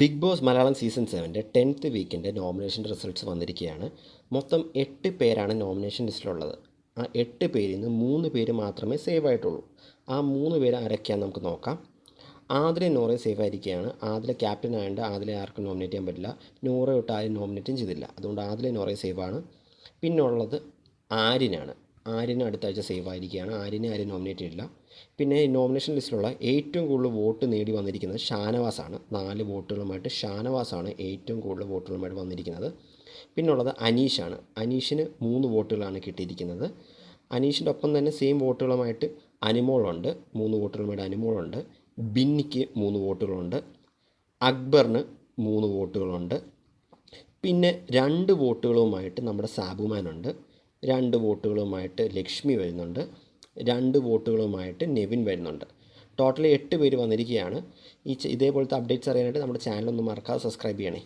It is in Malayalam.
ബിഗ് ബോസ് മലയാളം സീസൺ സെവന്റെ ടെൻത്ത് വീക്കിന്റെ നോമിനേഷൻ റിസൾട്ട്സ് വന്നിരിക്കുകയാണ്. മൊത്തം എട്ട് പേരാണ് നോമിനേഷൻ ലിസ്റ്റിലുള്ളത്. ആ എട്ട് പേരിൽ നിന്ന് മൂന്ന് പേര് മാത്രമേ സേവ് ആയിട്ടുള്ളൂ ആ മൂന്ന് പേര് ആരൊക്കെയാണെന്ന് നമുക്ക് നോക്കാം. ആദിലെ നൂറെ സേഫ് ആയിരിക്കുകയാണ് ആദിലെ ക്യാപ്റ്റൻ ആയതുകൊണ്ട് ആദിലെ ആർക്കും നോമിനേറ്റ് ചെയ്യാൻ പറ്റില്ല. നൂറ് തൊട്ട് ആരും നോമിനേറ്റും ചെയ്തില്ല. അതുകൊണ്ട് ആദിലെ നൂറെ സേവാണ്. പിന്നുള്ളത് ആര്യനാണ്. ആര്യന് അടുത്ത ആഴ്ച സേവ് ആയിരിക്കുകയാണ്. ആര്യനെ ആരും നോമിനേറ്റ് ചെയ്തില്ല പിന്നെ നോമിനേഷൻ ലിസ്റ്റിലുള്ള ഏറ്റവും കൂടുതൽ വോട്ട് നേടി വന്നിരിക്കുന്നത് ഷാനവാസാണ്. നാല് വോട്ടുകളുമായിട്ട് ഷാനവാസാണ് ഏറ്റവും കൂടുതൽ വോട്ടുകളുമായിട്ട് വന്നിരിക്കുന്നത്. പിന്നുള്ളത് അനീഷാണ്. അനീഷിന് മൂന്ന് വോട്ടുകളാണ് കിട്ടിയിരിക്കുന്നത്. അനീഷിന്റെ ഒപ്പം തന്നെ സെയിം വോട്ടുകളുമായിട്ട് അനിമോളുണ്ട്. മൂന്ന് വോട്ടുകളുമായിട്ട് അനിമോളുണ്ട്. ബിന്നിക്ക് മൂന്ന് വോട്ടുകളുണ്ട്. അക്ബറിന് മൂന്ന് വോട്ടുകളുണ്ട്. പിന്നെ രണ്ട് വോട്ടുകളുമായിട്ട് നമ്മുടെ സാബുമാനുണ്ട്. രണ്ട് വോട്ടുകളുമായിട്ട് ലക്ഷ്മി വരുന്നുണ്ട് രണ്ട് വോട്ടുകളുമായിട്ട് നെവിൻ വരുന്നുണ്ട്. ടോട്ടലി എട്ട് പേര് വന്നിരിക്കുകയാണ്. ഈ ഇതേപോലത്തെ അപ്ഡേറ്റ്സ് അറിയാനായിട്ട് നമ്മുടെ ചാനൽ ഒന്ന് മറക്കാതെ സബ്സ്ക്രൈബ് ചെയ്യണേ.